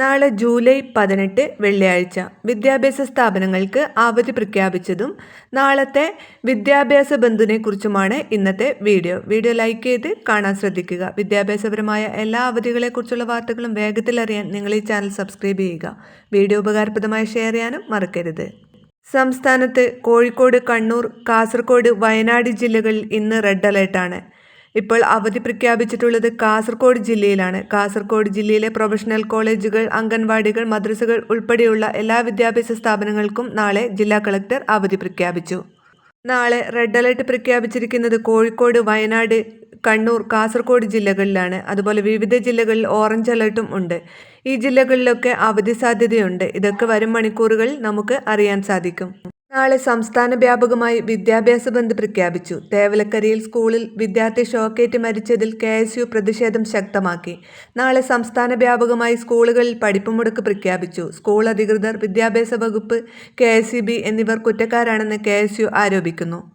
നാളെ ജൂലൈ പതിനെട്ട് വെള്ളിയാഴ്ച വിദ്യാഭ്യാസ സ്ഥാപനങ്ങൾക്ക് അവധി പ്രഖ്യാപിച്ചതും നാളത്തെ വിദ്യാഭ്യാസ ബന്ധുവിനെക്കുറിച്ചുമാണ് ഇന്നത്തെ വീഡിയോ. വീഡിയോ ലൈക്ക് ചെയ്ത് കാണാൻ ശ്രദ്ധിക്കുക. വിദ്യാഭ്യാസപരമായ എല്ലാ അവധികളെക്കുറിച്ചുള്ള വാർത്തകളും വേഗത്തിൽ അറിയാൻ നിങ്ങൾ ഈ ചാനൽ സബ്സ്ക്രൈബ് ചെയ്യുക. വീഡിയോ ഉപകാരപ്രദമായി ഷെയർ ചെയ്യാനും മറക്കരുത്. സംസ്ഥാനത്ത് കോഴിക്കോട് കണ്ണൂർ കാസർഗോഡ് വയനാട് ജില്ലകളിൽ ഇന്ന് റെഡ് അലേർട്ടാണ്. ഇപ്പോൾ അവധി പ്രഖ്യാപിച്ചിട്ടുള്ളത് കാസർഗോഡ് ജില്ലയിലാണ്. കാസർഗോഡ് ജില്ലയിലെ പ്രൊഫഷണൽ കോളേജുകൾ അംഗൻവാടികൾ മദ്രസകൾ ഉൾപ്പെടെയുള്ള എല്ലാ വിദ്യാഭ്യാസ സ്ഥാപനങ്ങൾക്കും നാളെ ജില്ലാ കളക്ടർ അവധി പ്രഖ്യാപിച്ചു. നാളെ റെഡ് അലർട്ട് പ്രഖ്യാപിച്ചിരിക്കുന്നത് കോഴിക്കോട് വയനാട് കണ്ണൂർ കാസർഗോഡ് ജില്ലകളിലാണ്. അതുപോലെ വിവിധ ജില്ലകളിൽ ഓറഞ്ച് അലർട്ടും ഉണ്ട്. ഈ ജില്ലകളിലൊക്കെ അവധി സാധ്യതയുണ്ട്. ഇതൊക്കെ വരും മണിക്കൂറുകളിൽ നമുക്ക് അറിയാൻ സാധിക്കും. നാളെ സംസ്ഥാന വ്യാപകമായി വിദ്യാഭ്യാസ ബന്ദ് പ്രഖ്യാപിച്ചു. തേവലക്കരയിൽ സ്കൂളിൽ വിദ്യാർത്ഥി ഷോക്കേറ്റ് മരിച്ചതിൽ കെ എസ് യു പ്രതിഷേധം ശക്തമാക്കി. നാളെ സംസ്ഥാന വ്യാപകമായി സ്കൂളുകളിൽ പഠിപ്പുമുടക്ക് പ്രഖ്യാപിച്ചു. സ്കൂൾ അധികൃതർ വിദ്യാഭ്യാസ വകുപ്പ് കെ എന്നിവർ കുറ്റക്കാരാണെന്ന് കെ ആരോപിക്കുന്നു.